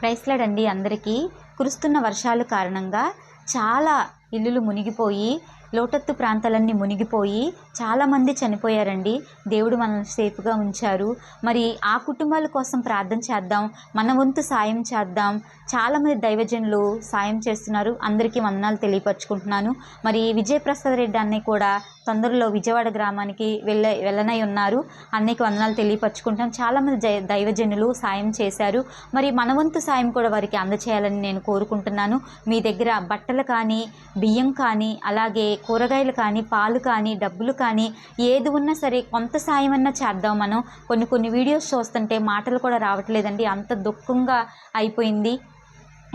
ప్రైస్లాడండి అందరికీ కురుస్తున్న వర్షాలు కారణంగా చాలా ఇల్లులు మునిగిపోయి లోటత్తు ప్రాంతాలన్నీ మునిగిపోయి చాలామంది చనిపోయారండి. దేవుడు మనల్ని సేఫ్గా ఉంచారు. మరి ఆ కుటుంబాల కోసం ప్రార్థన చేద్దాం. మన వంతు సాయం చేద్దాం. చాలామంది దైవజనులు సాయం చేస్తున్నారు. అందరికీ వందనాలు తెలియపరుచుకుంటున్నాను. మరి విజయప్రసాద్ రెడ్డి అన్నయ్య కూడా తొందరలో విజయవాడ గ్రామానికి వెళ్ళ వెళ్ళనై ఉన్నారు. అన్నయ్యకి వందనాలు తెలియపరచుకుంటాం చాలామంది దైవజనులు సాయం చేశారు. మరి మన వంతు సాయం కూడా వారికి అందచేయాలని నేను కోరుకుంటున్నాను. మీ దగ్గర బట్టలు కానీ బియ్యం కానీ అలాగే కూరగాయలు కానీ పాలు కానీ డబ్బులు కానీ ఏది ఉన్నా సరే కొంత సాయం అన్నా చేద్దాం మనం. కొన్ని కొన్ని వీడియోస్ చూస్తుంటే మాటలు కూడా రావట్లేదండి. అంత దుఃఖంగా అయిపోయింది.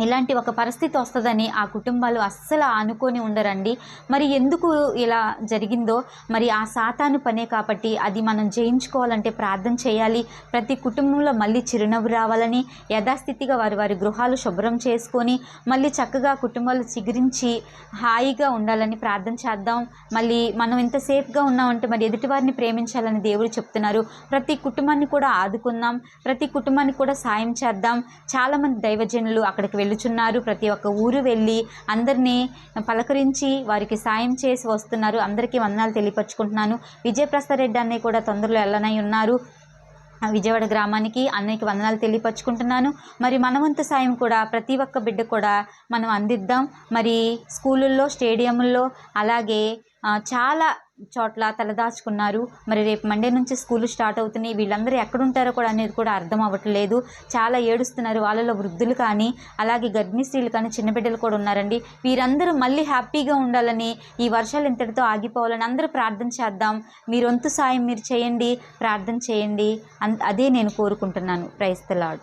ఇలాంటి ఒక పరిస్థితి వస్తుందని ఆ కుటుంబాలు అస్సలు అనుకొని ఉండరండి. మరి ఎందుకు ఇలా జరిగిందో మరి ఆ సాతాను పనే కాబట్టి అది మనం జయించుకోవాలంటే ప్రార్థన చేయాలి. ప్రతి కుటుంబంలో మళ్ళీ చిరునవ్వు రావాలని యథాస్థితిగా వారి వారి గృహాలు శుభ్రం చేసుకొని మళ్ళీ చక్కగా కుటుంబాలు చిగురించి హాయిగా ఉండాలని ప్రార్థన చేద్దాం. మళ్ళీ మనం ఇంత సేఫ్గా ఉన్నామంటే మరి ఎదుటివారిని ప్రేమించాలని దేవుడు చెప్తున్నారు. ప్రతి కుటుంబాన్ని కూడా ఆదుకుందాం. ప్రతి కుటుంబానికి కూడా సాయం చేద్దాం. చాలామంది దైవజనులు అక్కడికి వెళ్ళుచున్నారు. ప్రతి ఒక్క ఊరు వెళ్ళి అందరినీ పలకరించి వారికి సాయం చేసి వస్తున్నారు. అందరికీ వందనాలు తెలియపరుచుకుంటున్నాను. విజయప్రసాద్ రెడ్డి అన్నయ్య కూడా తొందరలో వెళ్ళనై ఉన్నారు. ఆ విజయవాడ గ్రామానికి అన్నయ్యకి వందనాలు తెలియపరుచుకుంటున్నాను. మరి మనవంతు సాయం కూడా ప్రతి ఒక్క బిడ్డ కూడా మనం అందిద్దాం. మరి స్కూళ్ళల్లో స్టేడియంల్లో అలాగే చాలా చోట్ల తలదాచుకున్నారు. మరి రేపు మండే నుంచి స్కూల్ స్టార్ట్ అవుతున్నాయి. వీళ్ళందరూ ఎక్కడుంటారో కూడా అనేది కూడా అర్థం అవ్వట్లేదు. చాలా ఏడుస్తున్నారు. వాళ్ళలో వృద్ధులు కానీ అలాగే గర్భిణీ స్త్రీలు కానీ చిన్న బిడ్డలు కూడా ఉన్నారండి. వీరందరూ మళ్ళీ హ్యాపీగా ఉండాలని ఈ వర్షాలు ఇంతటితో ఆగిపోవాలని అందరూ ప్రార్థన చేద్దాం. మీరు వంతు సాయం మీరు చేయండి. ప్రార్థన చేయండి. అన్- అదే నేను కోరుకుంటున్నాను. ప్రైస్తలాడు